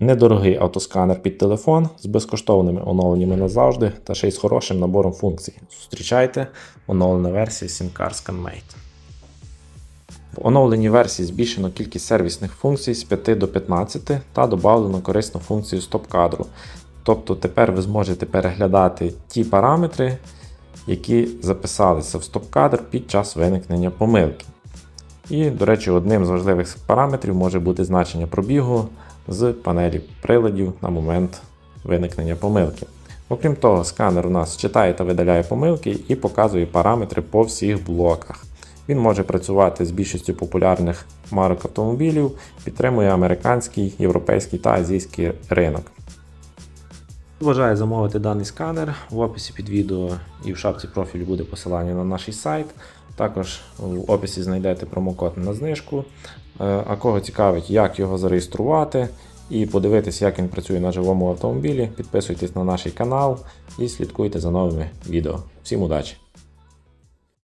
Недорогий автосканер під телефон з безкоштовними оновленнями назавжди та ще й з хорошим набором функцій. Зустрічайте оновлена версія SimCar ScanMate. В оновленій версії збільшено кількість сервісних функцій з 5 до 15 та додано корисну функцію стоп-кадру. Тобто тепер ви зможете переглядати ті параметри, які записалися в стоп-кадр під час виникнення помилки. І, до речі, одним з важливих параметрів може бути значення пробігу з панелі приладів на момент виникнення помилки. Окрім того, сканер у нас читає та видаляє помилки і показує параметри по всіх блоках. Він може працювати з більшістю популярних марок автомобілів, підтримує американський, європейський та азійський ринок. Бажаю замовити даний сканер. В описі під відео і в шапці профілю буде посилання на наш сайт. Також в описі знайдете промокод на знижку. Е, А кого цікавить, як його зареєструвати і подивитися, як він працює на живому автомобілі, підписуйтесь на наш канал і слідкуйте за новими відео. Всім удачі!